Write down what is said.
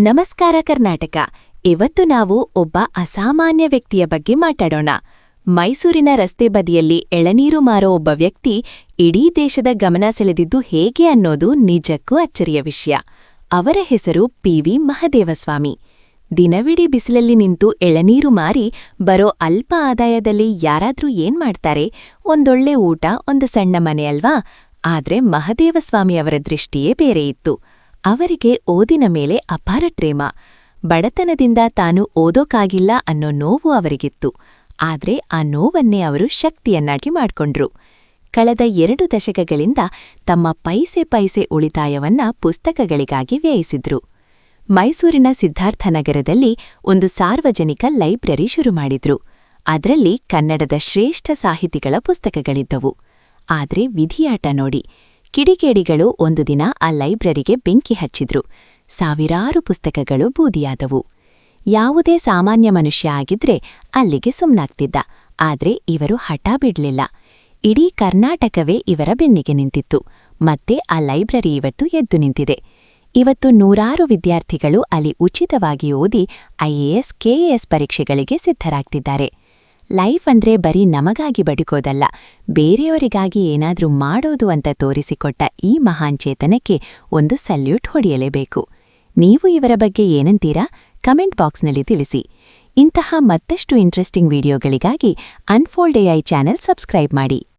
ನಮಸ್ಕಾರ ಕರ್ನಾಟಕ. ಇವತ್ತು ನಾವು ಒಬ್ಬ ಅಸಾಮಾನ್ಯ ವ್ಯಕ್ತಿಯ ಬಗ್ಗೆ ಮಾತಾಡೋಣ. ಮೈಸೂರಿನ ರಸ್ತೆ ಬದಿಯಲ್ಲಿ ಎಳನೀರು ಮಾರೋ ಒಬ್ಬ ವ್ಯಕ್ತಿ ಇಡೀ ದೇಶದ ಗಮನ ಸೆಳೆದಿದ್ದು ಹೇಗೆ ಅನ್ನೋದು ನಿಜಕ್ಕೂ ಅಚ್ಚರಿಯ ವಿಷಯ. ಅವರ ಹೆಸರು ಪಿ. ವಿ. ಮಹದೇವಸ್ವಾಮಿ. ದಿನವಿಡೀ ಬಿಸಿಲಲ್ಲಿ ನಿಂತು ಎಳನೀರು ಮಾರಿ ಬರೋ ಅಲ್ಪ ಆದಾಯದಲ್ಲಿ ಯಾರಾದ್ರೂ ಏನ್ ಮಾಡ್ತಾರೆ? ಒಂದೊಳ್ಳೆ ಊಟ, ಒಂದು ಸಣ್ಣ ಮನೆ ಅಲ್ವಾ? ಆದ್ರೆ ಮಹದೇವಸ್ವಾಮಿ ಅವರ ದೃಷ್ಟಿಯೇ ಬೇರೆ ಇತ್ತು. ಅವರಿಗೆ ಓದಿನ ಮೇಲೆ ಅಪಾರ ಪ್ರೇಮ. ಬಡತನದಿಂದ ತಾನು ಓದೋಕಾಗಿಲ್ಲ ಅನ್ನೋ ನೋವು ಅವರಿಗಿತ್ತು. ಆದ್ರೆ ಆ ನೋವನ್ನೇ ಅವರು ಶಕ್ತಿಯನ್ನಾಗಿ ಮಾಡ್ಕೊಂಡ್ರು. ಕಳೆದ ಎರಡು ದಶಕಗಳಿಂದ ತಮ್ಮ ಪೈಸೆ ಪೈಸೆ ಉಳಿತಾಯವನ್ನ ಪುಸ್ತಕಗಳಿಗಾಗಿ ವ್ಯಯಿಸಿದ್ರು. ಮೈಸೂರಿನ ಸಿದ್ಧಾರ್ಥನಗರದಲ್ಲಿ ಒಂದು ಸಾರ್ವಜನಿಕ ಲೈಬ್ರರಿ ಶುರು ಮಾಡಿದ್ರು. ಅದರಲ್ಲಿ ಕನ್ನಡದ ಶ್ರೇಷ್ಠ ಸಾಹಿತಿಗಳ ಪುಸ್ತಕಗಳಿದ್ದವು. ಆದ್ರೆ ವಿಧಿಯಾಟ ನೋಡಿ ಕಿಡಿಗೇಡಿಗಳು ಒಂದು ದಿನ ಆ ಲೈಬ್ರರಿಗೆ ಬೆಂಕಿ ಹಚ್ಚಿದ್ರು. ಸಾವಿರಾರು ಪುಸ್ತಕಗಳು ಬೂದಿಯಾದವು. ಯಾವುದೇ ಸಾಮಾನ್ಯ ಮನುಷ್ಯ ಆಗಿದ್ರೆ ಅಲ್ಲಿಗೆ ಸುಮ್ನಾಗ್ತಿದ್ದ. ಆದ್ರೆ ಇವರು ಹಠ ಬಿಡ್ಲಿಲ್ಲ. ಇಡೀ ಕರ್ನಾಟಕವೇ ಇವರ ಬೆನ್ನಿಗೆ ನಿಂತಿತ್ತು. ಮತ್ತೆ ಆ ಲೈಬ್ರರಿ ಇವತ್ತು ಎದ್ದು ನಿಂತಿದೆ. ಇವತ್ತು ನೂರಾರು ವಿದ್ಯಾರ್ಥಿಗಳು ಅಲ್ಲಿ ಉಚಿತವಾಗಿ ಓದಿ ಐಎಎಸ್ ಕೆಎಎಸ್ ಪರೀಕ್ಷೆಗಳಿಗೆ ಸಿದ್ಧರಾಗ್ತಿದ್ದಾರೆ. ಲೈಫ್ ಅಂದ್ರೆ ಬರೀ ನಮಗಾಗಿ ಬಡಿಕೋದಲ್ಲ ಬೇರೆಯವರಿಗಾಗಿ ಏನಾದ್ರೂ ಮಾಡೋದು ಅಂತ ತೋರಿಸಿಕೊಟ್ಟ ಈ ಮಹಾನ್ ಚೇತನಕ್ಕೆ ಒಂದು ಸಲ್ಯೂಟ್ ಹೊಡೆಯಲೇಬೇಕು. ನೀವು ಇವರ ಬಗ್ಗೆ ಏನಂತೀರಾ? ಕಮೆಂಟ್ ಬಾಕ್ಸ್ನಲ್ಲಿ ತಿಳಿಸಿ. ಇಂತಹ ಮತ್ತಷ್ಟು ಇಂಟ್ರೆಸ್ಟಿಂಗ್ ವಿಡಿಯೋಗಳಿಗಾಗಿ ಅನ್ಫೋಲ್ಡ್ ಎಐ ಚಾನೆಲ್ ಸಬ್ಸ್ಕ್ರೈಬ್ ಮಾಡಿ.